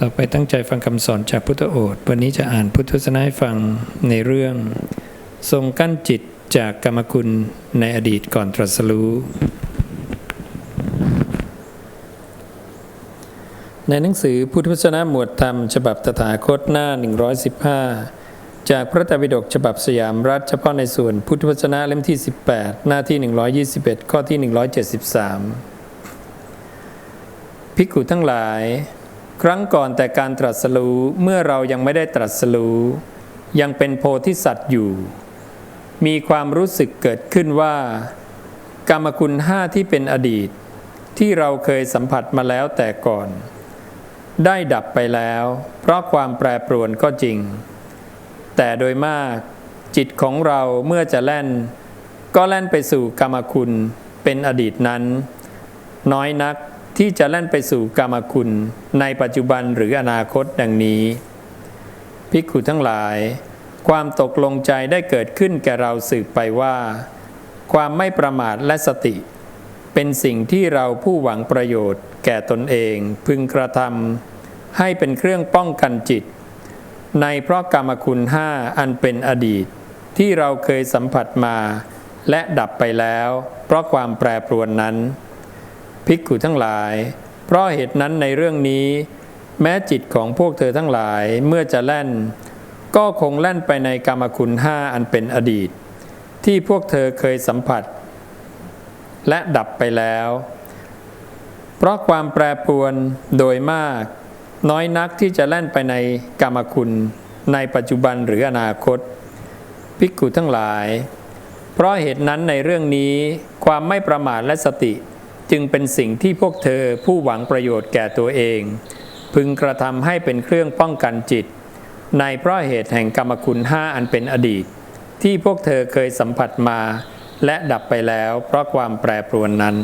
ต่อไปตั้งใจฟังคำสอนจากพุทธโอษฐ์วันนี้จะอ่านพุทธศาสนาให้ฟังในเรื่อง ทรงกั้นจิตจากกรรมคุณในอดีตก่อนตรัสรู้ ในหนังสือพุทธวจนะหมวดธรรม ฉบับตถาคตหน้า 115 จากพระไตรปิฎกฉบับสยามรัฐเฉพาะในส่วนพุทธวจนะเล่มที่ 18 หน้าที่ 121 ข้อที่ 173 ภิกขุทั้งหลาย ครั้งก่อนแต่การตรัสรู้เมื่อเรายังไม่ได้ตรัสรู้ ยังเป็นโพธิสัตว์อยู่ มีความรู้สึกเกิดขึ้นว่า กรรมคุณห้าที่เป็นอดีต ที่เราเคยสัมผัสมาแล้วแต่ก่อน ได้ดับไปแล้ว เพราะความแปรปรวนก็จริง แต่โดยมากจิตของเราเมื่อจะแล่น ก็แล่นไปสู่กรรมคุณเป็นอดีตนั้น น้อยนัก ที่จะแล่นไปสู่กรรมคุณในปัจจุบันหรืออนาคตดังนี้ ภิกขุทั้งหลาย ความตกลงใจได้เกิดขึ้นแก่เราสืบไปว่า ความไม่ประมาทและสติ เป็นสิ่งที่เราผู้หวังประโยชน์ แก่ตนเองพึงกระทำให้เป็นเครื่องป้องกันจิต ในเพราะกรรมคุณห้าอันเป็นอดีต ที่เราเคยสัมผัสมา และดับไปแล้ว เพราะความแปรปรวนนั้น ภิกขุทั้งหลาย เพราะเหตุนั้นในเรื่องนี้ แม้จิตของพวกเธอทั้งหลายเมื่อจะแล่น ก็คงแล่นไปในกรรมคุณห้าอันเป็นอดีต ที่พวกเธอเคยสัมผัส และดับไปแล้ว เพราะความแปรปรวนโดยมาก น้อยนักที่จะแล่นไปในกรรมคุณในปัจจุบันหรืออนาคตภิกขุทั้งหลาย เพราะเหตุนั้นในเรื่องนี้ความไม่ประมาทและสติ จึงเป็นสิ่งที่พวกเธอผู้หวังประโยชน์แก่ตัวเอง พึงกระทำให้เป็นเครื่องป้องกันจิต ในเพราะเหตุแห่งกรรมคุณห้าอันเป็นอดีต ที่พวกเธอเคยสัมผัสมา และดับไปแล้วเพราะความแปรปรวนนั้น